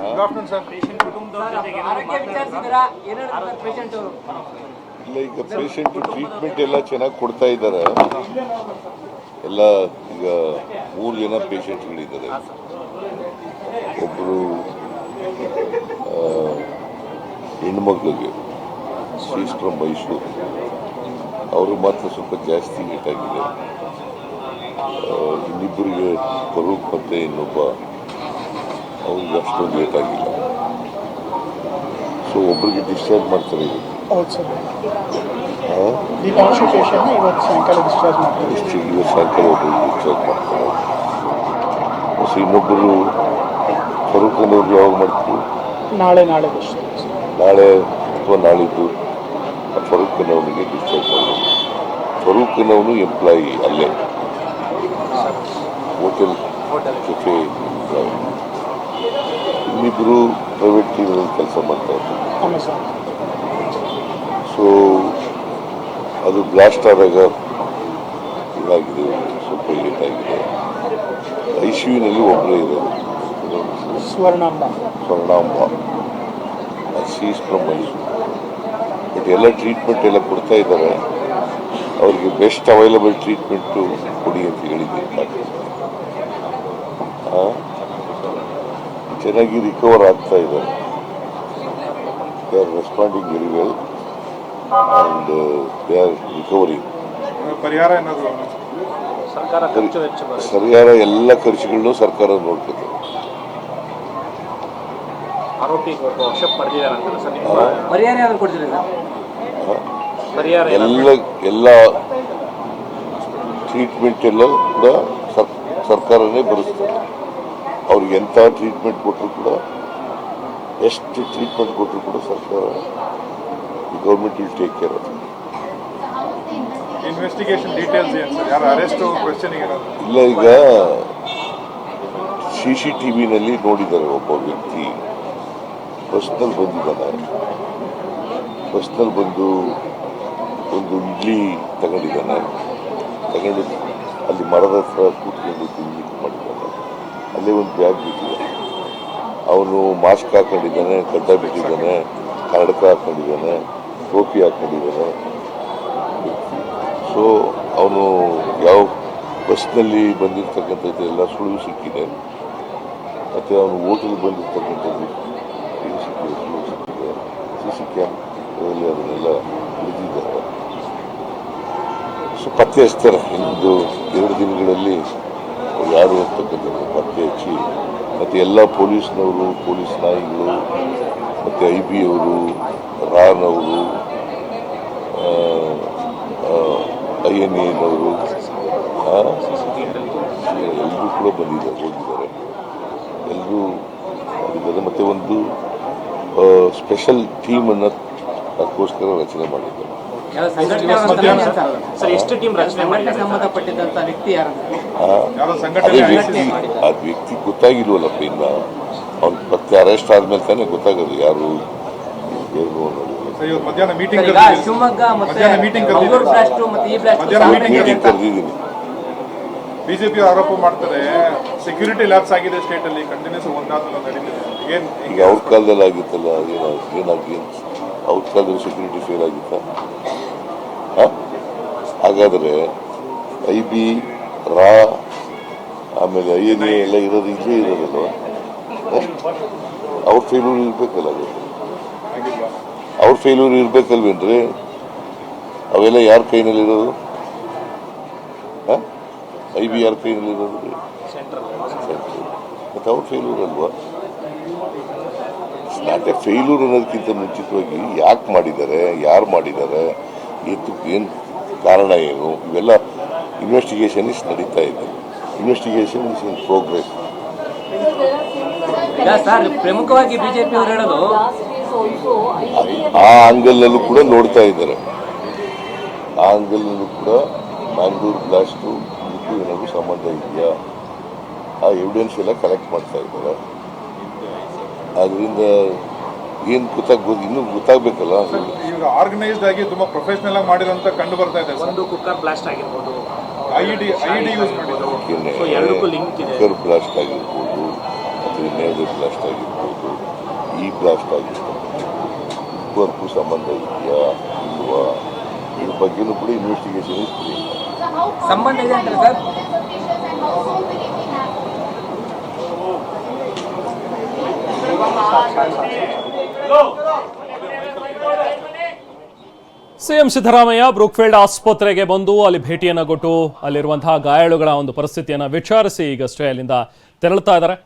Good afternoon sir ಇಲ್ಲ ಈಗ patient treatment ಎಲ್ಲ ಚೆನ್ನಾಗಿ ಕೊಡ್ತಾ ಇದ್ದಾರೆ ಎಲ್ಲ ಈಗ ಮೂರು ಜನ ಪೇಷಂಟ್ಗಳಿದ್ದಾರೆ ಒಬ್ಬರು ಹೆಣ್ಮಕ್ಳಿಗೆ ಶೀಸ್ ಫ್ರಮ್ ಮೈಸೂರು. ಅವರು ಮಾತ್ರ ಸ್ವಲ್ಪ ಜಾಸ್ತಿ ಏಟಾಗಿದೆ ಇನ್ನಿಬ್ಬರಿಗೆ ಫರೂಕ್ ಮತ್ತೆ ಇನ್ನೊಬ್ಬ ಅವ್ರಿಗೆ ಅಷ್ಟೊಂದು ಲೇಟ್ ಆಗಿಲ್ಲ ಸೊ ಒಬ್ಬರಿಗೆ ಡಿಸ್ಚಾರ್ಜ್ ಮಾಡ್ತಾರೆ ಹೌದು ಸರ್. ಪಾಸಿಟಿವ್ ಪೇಷಂಟ್ನ ಇವತ್ತು ಸಾಯಂಕಾಲ ಡಿಸ್ಚಾರ್ಜ್ ಮಾಡ್ತಾರೆ. ಎಷ್ಟು ಇವತ್ತು ಸಾಯಂಕಾಲ ಒಬ್ಬರು ಡಿಸ್ಚಾರ್ಜ್ ಮಾಡ್ತಾರೆ. ಸೊ ಇನ್ನೊಬ್ಬರು ಫರೂಕ್ ಅನ್ನೋರು ಯಾವಾಗ ಮಾಡ್ತೀವಿ ನಾಳೆ ನಾಳೆ ನಾಳೆ ಅಥವಾ ನಾಳಿದ್ದು ಫರೂಕ್ ಅನ್ನೋನಿಗೆ ಡಿಸ್ಚಾರ್ಜ್ ಮಾಡೋದು ಫರೂಕ್ ಅನ್ನೋನು ಎಂಪ್ಲಾಯಿ ಅಲ್ಲೇ ಹೋಟೆಲ್ ಜೊತೆ ಎಂಪ್ಲಾಯಿ ಇನ್ನಿಬ್ಬರು ಪ್ರೈವೇಟ್ ಟೀಮ್ನಲ್ಲಿ ಕೆಲಸ ಮಾಡ್ತಾ ಇದ್ದೀವಿ ಸೊ ಅದು ಬ್ಲಾಸ್ಟ್ ಆದಾಗ ಇದಾಗಿದೆ ಸ್ವಲ್ಪ ಲೇಟ್ ಆಗಿದೆ. ಐ ಸಿ ಯುನಲ್ಲಿ ಒಬ್ಬರೇ ಇರೋದು Swarnamba. Swarnamba sees from Mysuru but ಎಲ್ಲ ಟ್ರೀಟ್ಮೆಂಟ್ ಎಲ್ಲ ಕೊಡ್ತಾ ಇದ್ದಾರೆ. ಅವ್ರಿಗೆ ಬೆಸ್ಟ್ ಅವೈಲಬಲ್ ಟ್ರೀಟ್ಮೆಂಟು ಕೊಡಿ ಅಂತ ಹೇಳಿದ್ದೀನಿ ಡಾಕ್ಟರ್ ಚೆನ್ನಾಗಿ ರಿಕವರ್ ಆಗ್ತಾ ಇದ್ದಾರೆ they are responding very well and they are recovering ಪರಿಹಾರ ಸರ್ಕಾರ ಎಲ್ಲ ಖರ್ಚುಗಳನ್ನು ಸರ್ಕಾರ ನೋಡ್ತದೆ. ಎಲ್ಲ ಎಲ್ಲ ಟ್ರೀಟ್ಮೆಂಟ್ ಎಲ್ಲ ಕೂಡ ಸರ್ ಸರ್ಕಾರನೇ ಭರಿಸ್ತದೆ ಅವ್ರಿಗೆ ಎಂಥ ಟ್ರೀಟ್ಮೆಂಟ್ ಕೊಟ್ಟರು ಕೂಡ ಎಷ್ಟು ಟ್ರೀಟ್ಮೆಂಟ್ ಕೊಟ್ಟರು ಕೂಡ ಸರ್ಕಾರ government will take care of investigation details ಏನು ಸರ್? ಯಾರು ಅರೆಸ್ಟ್ ಕ್ವಶನಿಂಗ್ ಇಲ್ಲ ಈಗ ಸಿ ಸಿ ಟಿ ವಿನಲ್ಲಿ ನೋಡಿದ್ದಾರೆ ಒಬ್ಬ ವ್ಯಕ್ತಿ. ಬಸ್ನಲ್ಲಿ ಬಂದಿದ್ದಾನೆ. ಬಸ್ನಲ್ಲಿ ಬಂದು ಒಂದು ಇಡ್ಲಿ ತಗೊಂಡಿದ್ದಾನೆ. ತಗೊಂಡು ಅಲ್ಲಿ ಮರದ ಹತ್ರ ಕೂತ್ಕೊಂಡು ತಿಂದು ಮಾಡಿದ್ದಾನೆ. ಅಲ್ಲೇ ಒಂದು ಬ್ಯಾಗ್ ಬಿಟ್ಟಿದೆ. ಅವನು ಮಾಸ್ಕ್ ಹಾಕೊಂಡಿದ್ದಾನೆ ಕಡ್ಡ ಬಿಟ್ಟಿದ್ದಾನೆ ಕರಡಕ ಹಾಕೊಂಡಿದ್ದಾನೆ, ಟೋಪಿ ಹಾಕೊಂಡಿದ್ದಾನೆ. ಸೊ ಅವನು ಯಾವ ಬಸ್ನಲ್ಲಿ ಬಂದಿರ್ತಕ್ಕಂಥದ್ದು ಎಲ್ಲ ಸುಳಿವು ಸಿಕ್ಕಿದೆ. ಮತ್ತು ಅವನು ಹೋಟೆಲ್ ಬಂದಿರ್ತಕ್ಕಂಥದ್ದು ಇದು ಸಿಕ್ಕಿದೆ? ಸುಳಿವು ಸಿಕ್ಕಿದೆ. ಸಿ ಸಿ ಕ್ಯಾಮ್ರಲ್ಲಿ ಅದನ್ನೆಲ್ಲ ಹಿಡಿದಿದ್ದಾರೆ ಸೊ ಪತ್ತೆ ಹಚ್ತಾರೆ ಇನ್ನೊಂದು ಎರಡು ದಿನಗಳಲ್ಲಿ ಯಾರು ಅಂತಕ್ಕಂಥದ್ದು ಪತ್ತೆ ಹಚ್ಚಿ, ಮತ್ತು ಎಲ್ಲ ಪೊಲೀಸ್ನವರು, ಪೊಲೀಸ್ ನಾಯಿಗಳು, ಮತ್ತು ಐ ಬಿ ಅವರು ರಾನ್ ಅವರು ಐ ಎನ್ ಎನವರು ಎಲ್ಲರೂ ಕೂಡ ಬಂದಿದ್ದಾರೆ, ಹೋಗಿದ್ದಾರೆ. ಎಲ್ಲರೂ ಮಾಡಿದ್ದಾರೆ ಮತ್ತು ಒಂದು ಸ್ಪೆಷಲ್ ಟೀಮನ್ನು ಅದಕ್ಕೋಸ್ಕರ ರಚನೆ ಮಾಡಿದ್ದಾರೆ. ಎಷ್ಟು ಟೀಮ್ ರಚನೆ ಸಂಬಂಧಪಟ್ಟಿದ್ದಂತ ವ್ಯಕ್ತಿ ಯಾರು? ಆ, ಯಾರೋ ಸಂಘಟನೆ ವ್ಯಕ್ತಿ ಆ ವ್ಯಕ್ತಿ ಗೊತ್ತಾಗಿಲ್ವಲ್ಲಪ್ಪ ಇನ್ನ? ಅವ್ನ ಮತ್ತೆ ಅರೆಸ್ಟ್ ಆದ್ಮೇಲೆ ತಾನೇ ಗೊತ್ತಾಗೋದು ಯಾರು ಏನು ಅನ್ನೋದು. ಶಿವಮೊಗ್ಗ ಮತ್ತೆ ಮೀಟಿಂಗ್ ಕರೆದಿದ್ದೀನಿ. ಬಿಜೆಪಿ ಆರೋಪ ಮಾಡ್ತಾರೆ ಸೆಕ್ಯೂರಿಟಿ ಲ್ಯಾಬ್ಸ್ ಆಗಿದೆ ಸ್ಟೇಟ್ ಅಲ್ಲಿ ಕಂಟಿನ್ಯೂಸ್ ಒಂದಾದ್ರೆ ನಡೀತಿದೆ. ಏನ್ ಈಗ ಅವ್ರ ಕಾಲದಲ್ಲಿ ಆಗಿತ್ತಲ್ಲ ಏನಾಗಿ ಏನಾಗಿ ಅವ್ರ ಕಾಲದಲ್ಲಿ ಸೆಕ್ಯೂರಿಟಿ ಫೇಲ್ ಆಗಿತ್ತ? ಹಾಗಾದ್ರೆ ಐ ಬಿ, ರಾ, ಆಮೇಲೆ ಐ ಎನ್ ಎ ಎಲ್ಲ ಇರೋದು ಇಲ್ಲೇ ಇರೋದಲ್ಲ ಅವ್ರ ಫೇಲ್ಯೂರ್ ಇರ್ಬೇಕಲ್ಲ ಅವ್ರ ಫೇಲ್ಯೂರ್ ಇರ್ಬೇಕಲ್ವೇನ್ರಿ ಅವೆಲ್ಲ ಯಾರ ಕೈನಲ್ಲಿರೋದು ಐ ಬಿ ಯಾರ ಕೈನಲ್ಲಿ ಇರೋದು? ಮತ್ತೆ ಅವ್ರ ಫೇಲ್ಯೂರ್ ಅಲ್ವಾ? ನಾಟೆ ಫೇಲ್ಯೂರ್ ಅನ್ನೋದಕ್ಕಿಂತ ಮುಂಚಿತವಾಗಿ ಯಾಕೆ ಮಾಡಿದ್ದಾರೆ, ಯಾರು ಮಾಡಿದ್ದಾರೆ? ಎತ್ತು ಏನು ಕಾರಣ ಏನು? ಇವೆಲ್ಲ ಇನ್ವೆಸ್ಟಿಗೇಷನ್ ಇಸ್ ನಡೀತಾ ಇದೆ. ಇನ್ವೆಸ್ಟಿಗೇಷನ್ ಇಸ್ ಇನ್ ಪ್ರೋಗ್ರೆಸ್ ಪ್ರಮುಖವಾಗಿ ಬಿಜೆಪಿ ಅವರು ಹೇಳೋದು? ಆ ಆಂಗಲ್ನಲ್ಲೂ ಕೂಡ ನೋಡ್ತಾ ಇದ್ದಾರೆ. ಆ ಆಂಗಲ್ನಲ್ಲೂ ಕೂಡ ಮ್ಯಾಂಗ್ಳೂರ್ ಬ್ಲಾಸ್ಟು ಇದಕ್ಕೂ ಏನಾದರೂ ಸಂಬಂಧ ಇದೆಯಾ? ಆ ಎವಿಡೆನ್ಸ್ ಎಲ್ಲ ಕಲೆಕ್ಟ್ ಮಾಡ್ತಾ ಇದ್ದಾರೆ. ಅದರಿಂದ ಏನು ಗೊತ್ತಾಗ ಇನ್ನೂ ಗೊತ್ತಾಗ್ಬೇಕಲ್ಲ? ಈಗ ಆರ್ಗನೈಸ್ಡ್ ಆಗಿ ತುಂಬಾ ಪ್ರೊಫೆಷನಲ್ ಆಗಿ ಮಾಡಿರೋಂತ ಕಂಡು ಬರ್ತಾ ಇದೆ ಒಂದು ಕುಕ್ಕರ್ ಬ್ಲಾಸ್ಟ್ ಆಗಿರ್ಬೋದು ಐಡಿ ಐಡಿ ಯೂಸ್ ಮಾಡಿದ್ರು ಎರಡಕ್ಕೂ ಲಿಂಕ್ ಇದೆ. ಕುಕ್ಕರ್ ಬ್ಲಾಸ್ಟ್ ಆಗಿರ್ಬೋದು ಮತ್ತು ಇನ್ನೇದು ಬ್ಲಾಸ್ಟ್ ಆಗಿರ್ಬೋದು ಈ ಬ್ಲಾಸ್ಟ್ ಆಗಿರ್ಬೋದು ಕುಕ್ಕರ್ಗೂ ಸಂಬಂಧ ಇದೆಯಾ ಇಲ್ವಾ? ಇದ್ರ ಬಗ್ಗೆನೂ ಕೂಡ ಇನ್ವೆಸ್ಟಿಗೇಷನ್ ಇಸ್ತೀವಿ ಸಂಬಂಧ ಇದೆ ಅಂತಾರೆ sir. Thank you. CM Siddaramaiah Brookfield ಆಸ್ಪತ್ರೆಗೆ ಬಂದು ಅಲ್ಲಿ ಭೇಟಿಯನ್ನು ಕೊಟ್ಟು ಅಲ್ಲಿರುವಂತಹ ಗಾಯಾಳುಗಳ ಒಂದು ಪರಿಸ್ಥಿತಿಯನ್ನು ವಿಚಾರಿಸಿ ಈಗಷ್ಟೇ ಅಲ್ಲಿಂದ ತೆರಳುತ್ತಾ ಇದ್ದಾರೆ.